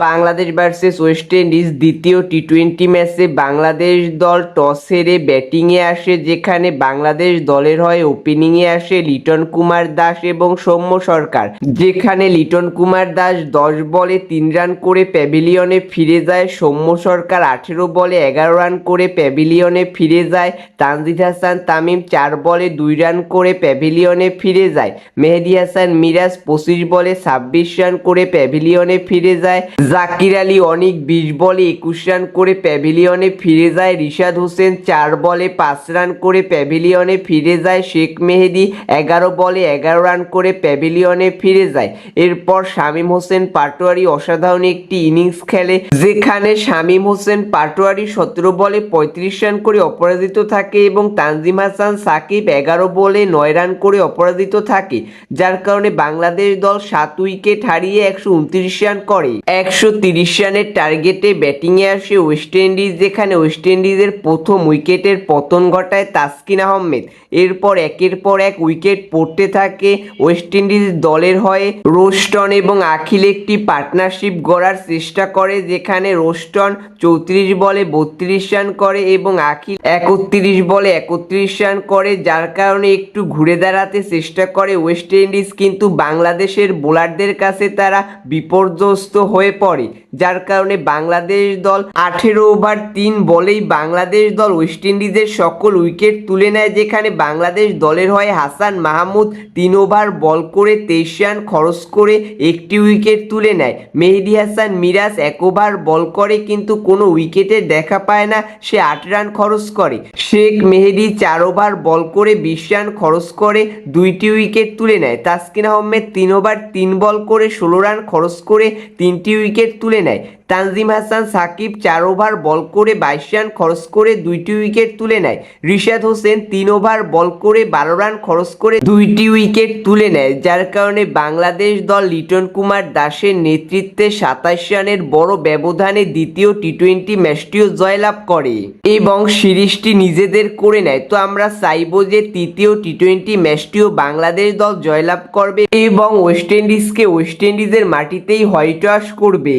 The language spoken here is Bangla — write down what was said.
বাংলাদেশ ভার্সেস ওয়েস্ট ইন্ডিজ দ্বিতীয় টি টোয়েন্টি ম্যাচে বাংলাদেশ দল টস হেরে ব্যাটিংয়ে আসে, যেখানে বাংলাদেশ দলের হয়ে ওপেনিংয়ে আসে লিটন কুমার দাস এবং সৌম্য সরকার। যেখানে লিটন কুমার দাস দশ বলে তিন রান করে প্যাভিলিয়নে ফিরে যায়, সৌম্য সরকার আঠেরো বলে এগারো রান করে প্যাভিলিয়নে ফিরে যায়, তানজিদ হাসান তামিম চার বলে দুই রান করে প্যাভিলিয়নে ফিরে যায়, মেহেদি হাসান মিরাজ পঁচিশ বলে ছাব্বিশ রান করে প্যাভিলিয়নে ফিরে যায়। জাকির আলী অনিক বিশ বলে একুশ রান করে প্যাভিলিয়নে ফিরে যায় রিশাদ হোসেন, চার বলে পাঁচ রান করে প্যাভিলিয়নে ফিরে যায় শেখ মেহেদি, এগারো বলে এগারো রান করে প্যাভিলিয়নে ফিরে যায়। এরপর শামীম হোসেন পাটোয়ারি অসাধারণ একটি ইনিংস খেলে, যেখানে শামীম হোসেন পাটোয়ারি সতেরো বলে পঁয়ত্রিশ রান করে অপরাজিত থাকে এবং তানজিম হাসান, সাকিব এগারো বলে নয় রান করে অপরাজিত থাকে, যার কারণে বাংলাদেশ দল সাত উইকেট হারিয়ে একশো উনত্রিশ রান করে। একশো তিরিশ রানের টার্গেটে ব্যাটিংয়ে আসে ওয়েস্ট ইন্ডিজ যেখানে ওয়েস্ট ইন্ডিজের প্রথম উইকেটের পতন ঘটায় তাসকিন আহমেদ। এরপর একের পর এক উইকেট পড়তে থাকে ওয়েস্ট ইন্ডিজ দলের হয়ে। রোস্টন এবং আখিল একটি পার্টনারশিপ গড়ার চেষ্টা করে, যেখানে রোস্টন চৌত্রিশ বলে বত্রিশ রান করে এবং আখিল একত্রিশ বলে একত্রিশ রান করে, যার কারণে একটু ঘুরে দাঁড়াতে চেষ্টা করে ওয়েস্ট ইন্ডিজ কিন্তু বাংলাদেশের বোলারদের কাছে তারা বিপর্যস্ত হয়ে পরই যার কারণে বাংলাদেশ দল আঠেরো ওভার তিন বলেই বাংলাদেশ দল ওয়েস্ট ইন্ডিজের সকল উইকেট তুলে নেয়, যেখানে বাংলাদেশ দলের হয়ে হাসান মাহমুদ। তিন ওভার বল করে তেইশ রান খরচ করে একটি উইকেট তুলে নেয়। মেহেদি হাসান মিরাজ এক ওভার বল করে, কিন্তু কোনো উইকেটের দেখা পায় না, সে আট রান খরচ করে। শেখ মেহেদি চার ওভার বল করে বিশ রান খরচ করে, দুইটি উইকেট তুলে নেয়। তাসকিন আহমেদ তিন ওভার তিন বল করে ষোলো রান খরচ করে, তিনটি উইকেট তুলে নেয়। তানজিম হাসান, সাকিব, চার ওভার বল করে বাইশ রান খরচ করে দুইটি উইকেট তুলে নেয়। রিশাদ হোসেন তিন ওভার বল করে বারো রান খরচ করে দুইটি উইকেট তুলে নেয়, যার কারণে বাংলাদেশ দল লিটন কুমার দাসের নেতৃত্বে সাতাশ রানের বড় ব্যবধানে দ্বিতীয় টি টোয়েন্টি ম্যাচটিও জয়লাভ করে এবং সিরিজটি নিজেদের করে নেয়। তো আমরা চাইব যে তৃতীয় টি টোয়েন্টি ম্যাচটিও বাংলাদেশ দল জয়লাভ করবে এবং ওয়েস্ট ইন্ডিজকে ওয়েস্ট ইন্ডিজের মাটিতেই হোয়াইট ওয়াশ করবে।